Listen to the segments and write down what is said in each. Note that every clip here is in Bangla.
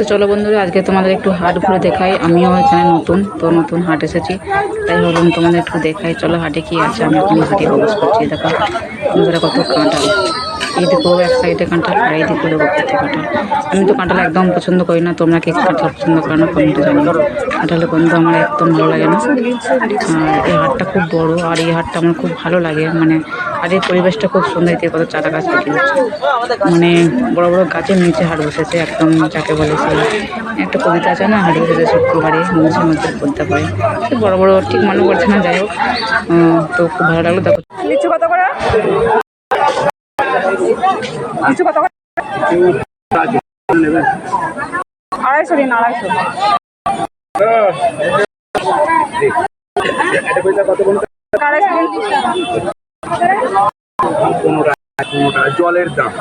তো চলো বন্ধুরা, আজকে তোমাদের একটু হাট ঘুরে দেখাই। আমিও এখানে নতুন, তো নতুন হাট এসেছি। তাই ভাবলাম তোমাদের একটু দেখাই, চলো হাটে কি আছে আমি এখন হাটে প্রবেশ করছি, দেখো। বন্ধুরা, কত কাঁঠাল। এইদিকেও এক সাইডে কাঁঠাল, আর এইদিকে দেখো কত কাঁঠাল। আমি তো কাঁঠাল একদম পছন্দ করি না, তোমরা কি কাঁঠাল পছন্দ করো না কমেন্টে জানিও। কাঁঠালের গন্ধ আমার একদম ভালো লাগে না। আর এই হাটটা খুব বড়, আর এই হাটটা আমার খুব ভালো লাগে মানে আর এই পরিবেশটা খুব সুন্দর, এতে কত চারা গাছ হচ্ছে মানে বড় বড় গাছের নিচে হাট বসেছে, একদম যাকে বলে সেই একটা কবিতা আছে না, হাট বসেছে শুক্রবারে নিচের মধ্যে পড়তে পারে। সে বড় বড় ঠিক মনে পড়ছে না, যাই হোক তো খুব ভালো লাগল, দেখো। লিচু কত করে? লিচু কত করে? আড়াইশো দিন, আড়াইশো। আড়াইশো দিন জলের দাম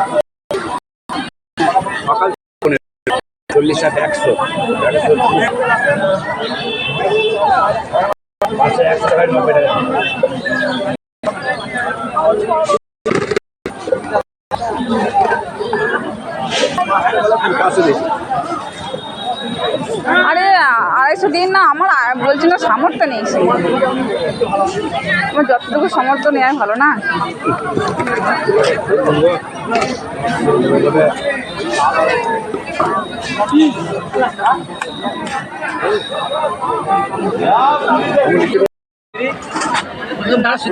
সকাল চল্লিশ টাকা একশো আরে আড়াইশো দিন না আমার না সামর্থ্য নেই সেই। আমার যতটুকু সামর্থ্য নেওয়াই ভালো না? মাছের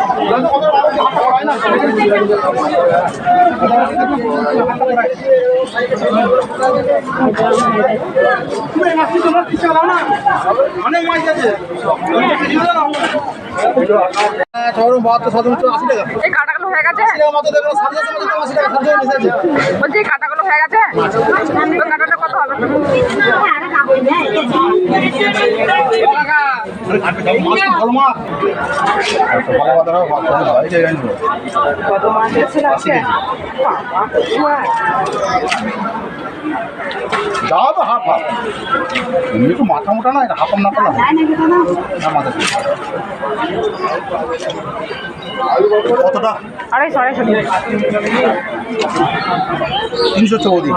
অনেক মাছ আছে এই কাটাগুলো হয়ে গেছে? বলছি এই কাটাগুলো হয়ে গেছে? কাটাটা কত হবে? কত মাছ আজকে হাফ হাফ এমনি তো মাথা মোটা না এটা হাফ না করলাম কতটা আড়াইশো আড়াইশো। তিনশো চৌদি।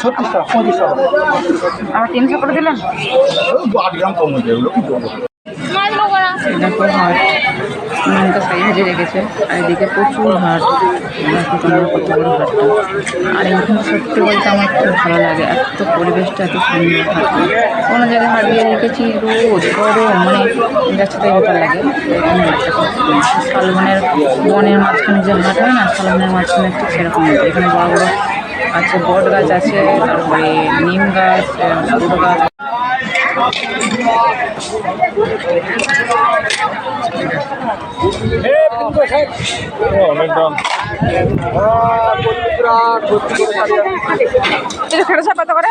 ছত্রিশ টাকা পঁয়ত্রিশ টাকা আমার তিনশো করে দিলেন? আট গ্রাম কম হয়ে যায় কি করব? হাট রেখেছে। আর এদিকে প্রচুর হাট তোমরা কত বড় আর এখানে সত্যি বলতে আমার খুব ভালো লাগে। এত পরিবেশটা, এত সুন্দর হাটটা কোনো জায়গায় হাট দিয়ে রেখেছি রোদ গরম মানে তাই ব্যাপার লাগে। শালবনের বনের মাঝখানে যে হাট হয় না শালবনের মাঝখানে ঠিক সেরকম এখানে বড় বড় আছে বট গাছ আছে, তারপরে নিম গাছ ছোটো গাছ। Hey, Pinto, sir. Oh, well done. এটা ফেরত সাহেব কত করে?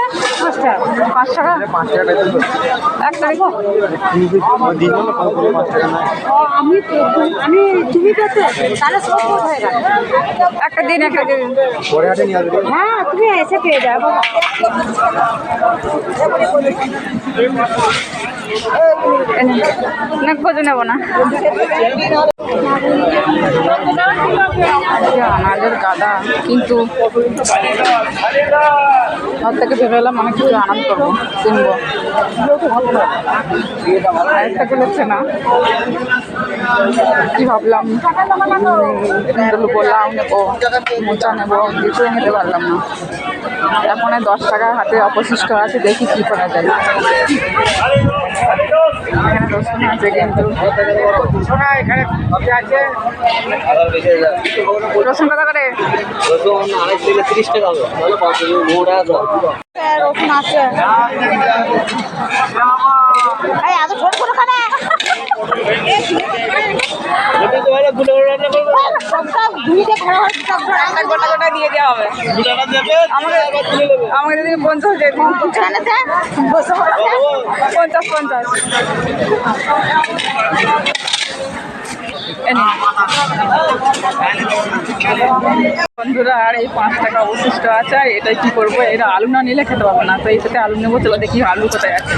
পাঁচ টাকা পাঁচ টাকা? এক তারিখ। আমি আমি তুমি পেতে হয়ে গেল। একটা দিন, একটা হ্যাঁ তুমি এসে পেয়ে যাও বাবা না, খোঁজ নেব না। আনাজের গাদা কিন্তু ঘর থেকে ভেবেলাম আমি কিছু আনাজ করব, কিনবো। আরেকটা হচ্ছে না? কি ভাবলাম? কুন্দলু পোলাও নেব, মোচা নেব কিছুই নিতে পারলাম না। এখন দশ টাকা হাতে অবশিষ্ট আছে, দেখি কি করা যায়। এখানে রসুন আছে কিন্তু রসুন কত করে রসুন আছে এই এত ছোট ছোট খানে দিয়ে হবে। পঞ্চাশ দিন পঞ্চাশ। পঞ্চাশ এই বন্ধুরা, আর এই পাঁচ টাকা অবশিষ্ট আছে এটাই কি করব? এটা আলু না নিলে খেতে পাবো না। তো এইটাতে আলু নেব, চলো দেখি আলু কোথায় আছে।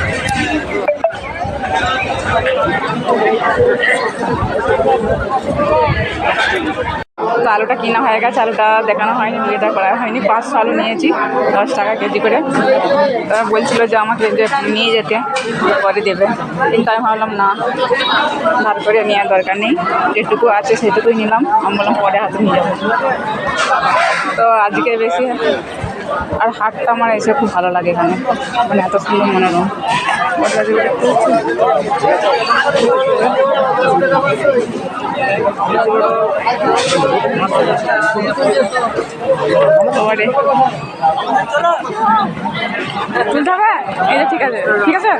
তো আলুটা কিনা হয়ে গেছে, আলুটা দেখানো হয়নি বিয়েটা করা হয়নি পাঁচশো আলু নিয়েছি, দশ টাকা কেজি করে। তারা বলছিল যে আমাকে যে নিয়ে যেতে, পরে দেবে। কিন্তু আমি ভাবলাম, না ধার করে নেওয়ার দরকার নেই, যেটুকু আছে সেটুকুই নিলাম। আমি বললাম, পরে হাতে নিয়ে যাব। তো আজকে বেশি আর হাটটা আমার এসে খুব ভালো লাগে এখানে। মানে এত সুন্দর মনোরম ওটা তুলতে হবে? যে ঠিক আছে। ঠিক আছে?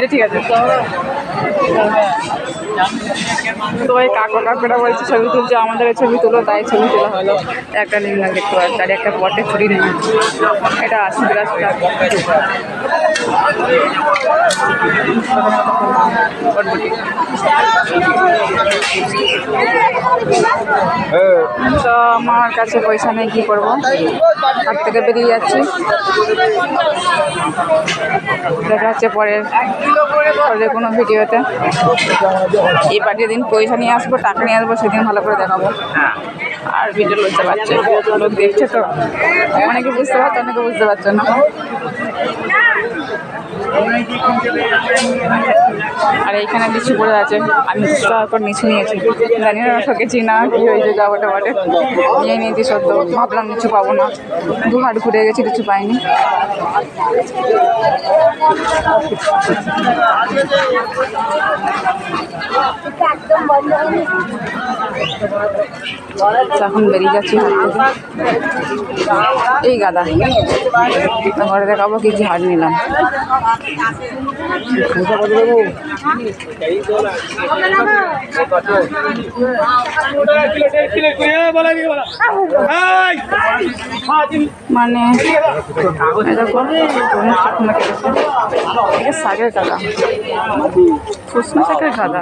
যে ঠিক আছে। তো ওই কাকু কাকুরা বলছে, ছবি তুলছে, আমাদের ছবি তুলো, তাই ছবি তোলা হলো। একটা গাছ দেখতে পাচ্ছি, আর একটা পটে ছুরি নিম এটা আশি বটবটি। তো আমার কাছে পয়সা নেই, কী করব? হাত থেকে বেরিয়ে যাচ্ছি। দেখা হচ্ছে পরের পরের কোনো ভিডিওতে। এই পার্টির দিন পয়সা নিয়ে আসব টাকা নিয়ে আসব সেদিন ভালো করে দেখাবো। আর ভিডিও লজ্জা পাচ্ছে। লোক দেখছে তো। অনেকে বুঝতে পারছে অনেকে বুঝতে পারছে না। আর এইখানে লিচু পড়ে আছে। আমি করে নিচু নিয়েছি। জানি না ঠকেছি না, কি হয়েছে যা বটে নিয়ে নিয়েছি সদ্য। ভাবলাম নিচু পাবো না। দু হাট ঘুরে গেছি কিছু পাইনি। এখন বেরিয়ে যাচ্ছি এই গাদা। ঘরে দেখাবো কি কি হাট নিলাম। মানে শাকের গাদা শুকনো শাকের গাদা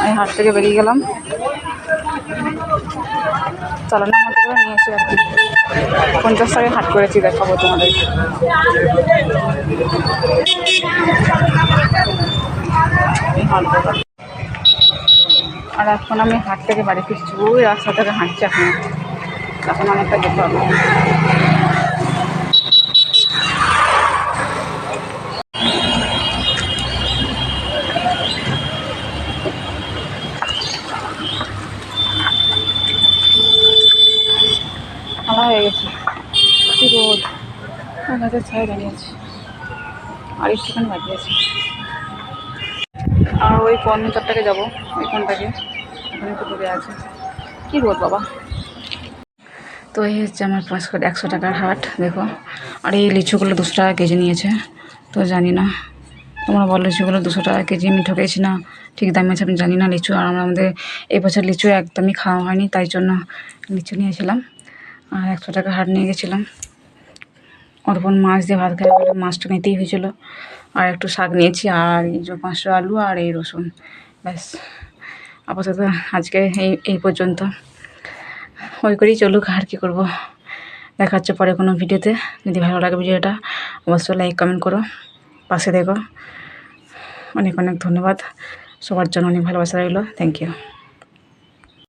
আমি হাট থেকে বেরিয়ে গেলাম। চালানোর মতো করে নিয়েছি আর কি। পঞ্চাশ টাকায় হাট করেছি, দেখাবো তোমাদের। আর এখন আমি হাট থেকে বাড়ি ফিরছি। ওই রাস্তা থেকে হাঁটছি এখন। এখন অনেকটা হবে খাওয়া হয়ে গেছে কি রোদ আমার গাছের ছায় দাঁড়িয়ে আছে। আর একটুখানি বাকি আছে। আর ওই কর্মচারটাকে যাব? ওইখানটাকে ওখানে তো দূরে আছে। কী রোদ বাবা? তো এই হচ্ছে আমার পাঁচশো একশো টাকার হাট, দেখো। আর এই লিচুগুলো দুশো টাকা কেজি নিয়েছে। তো জানি না। তোমরা বলো লিচুগুলো দুশো টাকা কেজি, আমি ঠকেছি না। ঠিক দামে আছে, আমি জানি না লিচু। আর আমরা আমাদের এই বছর লিচু একদমই খাওয়া হয়নি, তাই জন্য লিচু নিয়েছিলাম। আর একশো টাকা হাট নিয়ে গেছিলাম। অর্পণ মাছ দিয়ে ভাত খাই বলে মাছটা নিতেই হয়েছিল। আর একটু শাক নিয়েছি, আর এই যে পাঁচশো আলু আর এই রসুন। ব্যাস। আপাতত আজকে এই এই পর্যন্ত। ওই করেই চলুক, আর কী করব। দেখা হচ্ছে পরে কোনো ভিডিওতে। যদি ভালো লাগে ভিডিওটা, অবশ্যই লাইক কমেন্ট করো। পাশে দেখো। অনেক অনেক ধন্যবাদ। সবার জন্য অনেক ভালোবাসা রইল। Thank you